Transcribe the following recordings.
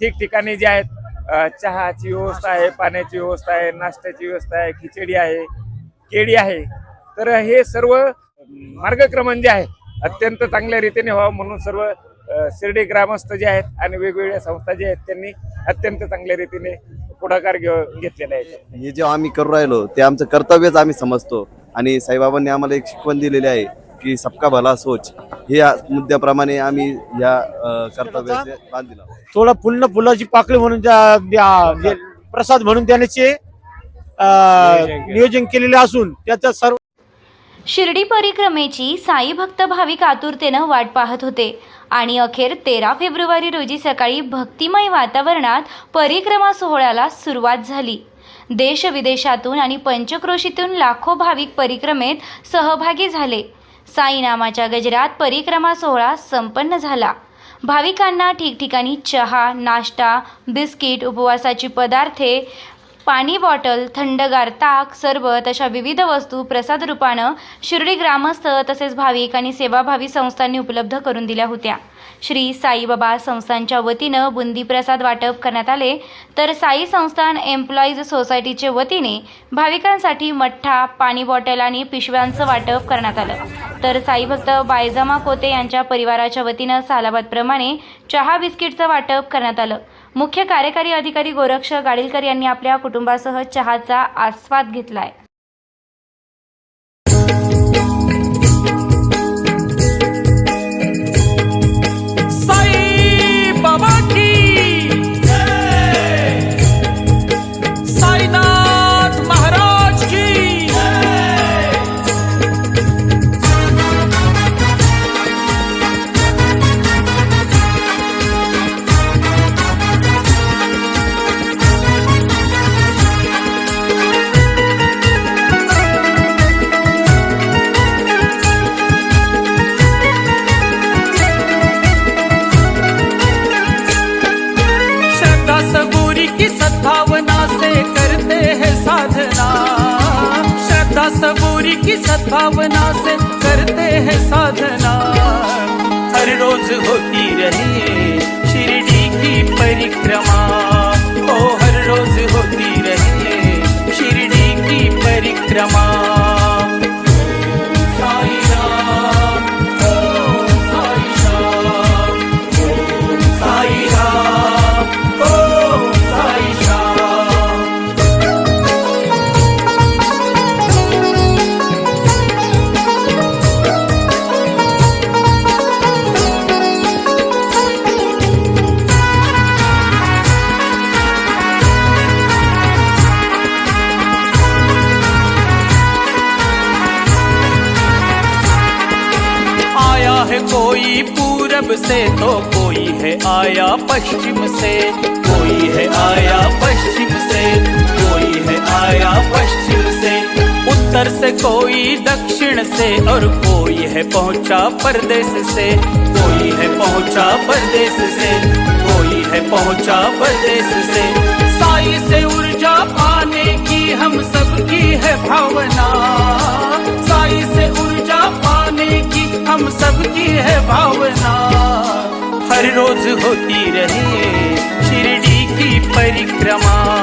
ठिकठिकाणी जे आहेत चहाची व्यवस्था आहे पाण्याची व्यवस्था आहे नाश्त्याची व्यवस्था आहे खिचडी आहे केळी आहे. तर हे सर्व मार्गक्रमण जे आहे अत्यंत चांगल्या रीतीने व्हावं म्हणून सर्व शिर्डी ग्रामस्थ जे आहेत आणि वेगवेगळ्या संस्था जे आहेत त्यांनी अत्यंत चांगल्या रीतीने पुढाकार घेतलेला आहे. हे जे आम्ही करू राहिलो ते आमचं कर्तव्यच आम्ही समजतो. आणि साईबाबांनी आम्हाला एक शिकवण दिलेली आहे की सबका भला सोच. हे मुद्द्याप्रमाणे आम्ही या कर्तव्याचे बांधिला थोडं फुल्ल फुलाची पाकळी म्हणून त्या प्रसाद म्हणून त्याचे अं, नियोजन केलेले असून त्याचा सर्व शिर्डी परिक्रमेची साई भक्त भाविक आतुरतेनं वाट पाहत होते. आणि अखेर तेरा फेब्रुवारी रोजी सकाळी भक्तिमय वातावरणात परिक्रमा सोहळ्याला सुरुवात झाली. देश विदेशातून आणि पंचक्रोशीतून लाखो भाविक परिक्रमेत सहभागी झाले. साईनामाच्या गजरात परिक्रमा सोहळा संपन्न झाला. भाविकांना ठिकठिकाणी चहा नाश्ता बिस्किट उपवासाची पदार्थे पाणी बॉटल थंडगार ताक सरबत अशा विविध वस्तू प्रसाद रूपानं शिर्डी ग्रामस्थ तसेच भाविक आणि सेवाभावी संस्थांनी उपलब्ध करून दिल्या होत्या. श्री साईबाबा संस्थांच्या वतीनं बुंदी प्रसाद वाटप करण्यात आले. तर साई संस्थान एम्प्लॉईज सोसायटीचे वतीने भाविकांसाठी मठ्ठा पाणी बॉटल आणि पिशव्यांचं वाटप करण्यात आलं. तर साईभक्त बायजामा कोते यांच्या परिवाराच्या वतीनं सालाबादप्रमाणे चहा बिस्किटचं वाटप करण्यात आलं. मुख्य कार्यकारी अधिकारी गोरक्ष गाडीलकर यांनी आपल्या कुटुंबासह चहाचा आस्वाद घेतलाय. साधना श्रद्धा सबूरी की सद्भावना से करते हैं साधना। हर रोज होती रहे शिरडी की परिक्रमा। ओ हर रोज होती रहे शिरडी की परिक्रमा। पूरब से तो कोई है आया पश्चिम से, कोई है आया पश्चिम से, कोई है आया पश्चिम से। उत्तर से कोई, दक्षिण से, और कोई है पहुँचा परदेश से। कोई है पहुँचा परदेश से, कोई है पहुँचा परदेश से। साई से ऊर्जा पाने की हम सबकी है भावना। साई से ऊर्जा हम सबकी है भावना। हर रोज होती रहे शिरडी की परिक्रमा।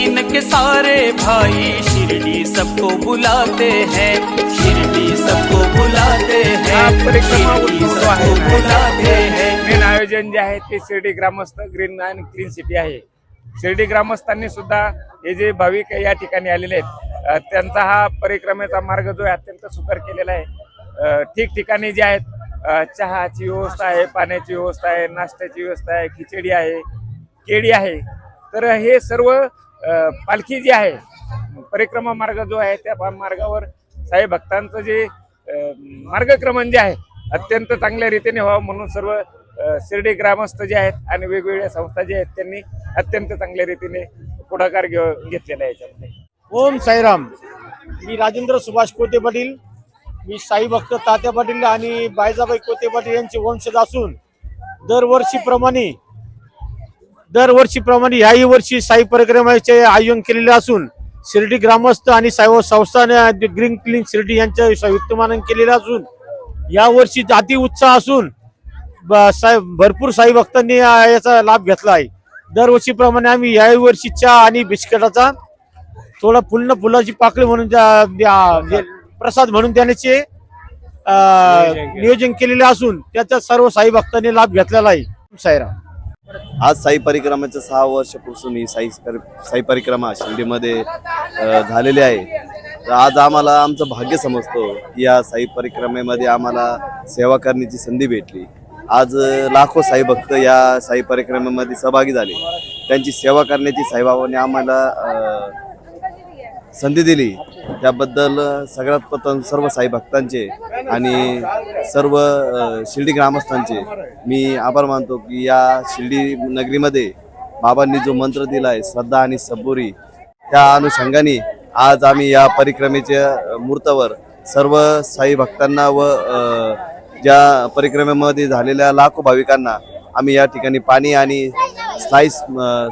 क्लीन के सारे भाई शिरडी सबको बुलाते हैं शिरडी सबको बुलाते हैं सबको बुलाते हैं। मेन आयोजन जे आहे ते शिर्डी ग्रामस्थ ग्रीन अँड क्लीन सिटी आहे. शिर्डी ग्रामस्थांनी सुद्धा हे जे भाविक या ठिकाणी आलेले आहेत त्यांचा हा परिक्रमेचा मार्ग जो आहे अत्यंत सुकर केलेला आहे. ठिकठिकाणी जे आहेत चहाची व्यवस्था आहे पाण्याची व्यवस्था आहे नाश्त्याची व्यवस्था आहे खिचडी आहे केळी आहे. तर हे सर्व पालखी जी आहे परिक्रमा मार्ग जो आहे त्या मार्गावर साई भक्तांचं जे मार्गक्रमण जे आहे अत्यंत चांगल्या रीतीने व्हावं म्हणून सर्व शिर्डी ग्रामस्थ जे आहेत आणि वेगवेगळ्या संस्था जे आहेत त्यांनी अत्यंत चांगल्या रीतीने पुढाकार घेऊ- घेतलेला आहे याच्यामध्ये. ओम साईराम. मी राजेंद्र सुभाष कोते पाटील. मी साई भक्त तात्या पाटील आणि बायजाबाई कोते पाटील यांचे वंशज असून दरवर्षीप्रमाणे दरवर्षीप्रमाणे याही वर्षी साई परिक्रमाचे आयोजन केलेले असून शिर्डी ग्रामस्थ आणि साई संस्थाने ग्रीन क्लीन शिर्डी यांच्या संयुक्तमानं केलेलं असून यावर्षी अति उत्साह असून ब- साई भरपूर साई भक्तांनी याचा लाभ घेतला आहे. दरवर्षीप्रमाणे आम्ही याही वर्षी चहा आणि बिस्किटाचा थोडा फुलनं फुलाची पाकळी म्हणून प्रसाद म्हणून देण्याचे नियोजन केलेले असून त्याचा सर्व साई भक्तांनी लाभ घेतलेला आहे. साईराम. आज साई परिक्रमाचं सहा वर्षापासून ही साई साई परिक्रमा शिर्डीमध्ये झालेली आहे. तर आज आम्हाला आमचं भाग्य समजतो की या साई परिक्रमेमध्ये आम्हाला सेवा करण्याची संधी भेटली. आज लाखो साई भक्त या साई परिक्रमेमध्ये सहभागी झाले. त्यांची सेवा करण्याची साईबाबाने आम्हाला संधी दिली. त्याबद्दल सगळ्यात प्रथम सर्व साई भक्तांचे आणि सर्व शिर्डी ग्रामस्थांचे मी आभार मानतो की या शिर्डी नगरीमध्ये बाबांनी जो मंत्र दिला आहे श्रद्धा आणि सबुरी त्या अनुषंगाने आज आम्ही या परिक्रमेच्या अ, मूर्तावर सर्व साई भक्तांना व ज्या परिक्रमेमध्ये झालेल्या लाखो भाविकांना आम्ही या ठिकाणी पाणी आणि स्लाईस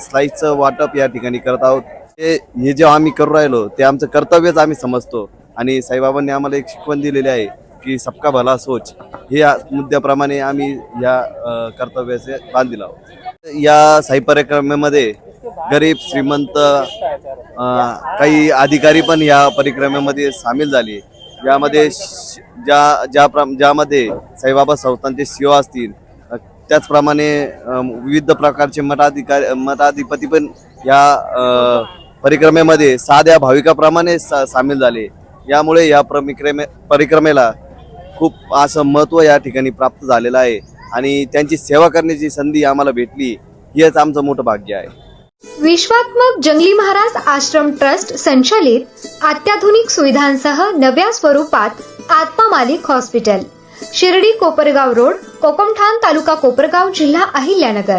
स्लाईसचं वाटप या ठिकाणी करत आहोत. हे हे जे आम्ही करू राहिलो ते आमचं कर्तव्यच आम्ही समजतो. आणि साईबाबांनी आम्हाला एक शिकवण दिलेली आहे की सबका भला सोच. हे मुद्द्याप्रमाणे आम्ही या कर्तव्याचे बांधील आहोत. या साई परिक्रमेमध्ये गरीब श्रीमंत काही अधिकारी पण या परिक्रमेमध्ये सामील झाले. यामध्ये श- ज्या ज्या प्र- ज्यामध्ये साईबाबा संस्थांचे सीओ असतील त्याचप्रमाणे विविध प्रकारचे मठाधिकारी मठाधिपती पण या परिक्रमेमध्ये साध्या भाविकाप्रमाणे सा सामील झाले. यामुळे या परिक्रमे परिक्रमेला खूप असं महत्त्व या ठिकाणी प्राप्त झालेलं आहे आणि त्यांची सेवा करण्याची संधी आम्हाला भेटली हेच आमचं मोठं भाग्य आहे. विश्वात्मक जंगली महाराज आश्रम ट्रस्ट संचालित अत्याधुनिक सुविधांसह नव्या स्वरूपात आत्मा मालिक हॉस्पिटल शिर्डी कोपरगाव रोड कोकमठाण तालुका कोपरगाव जिल्हा अहिल्यानगर.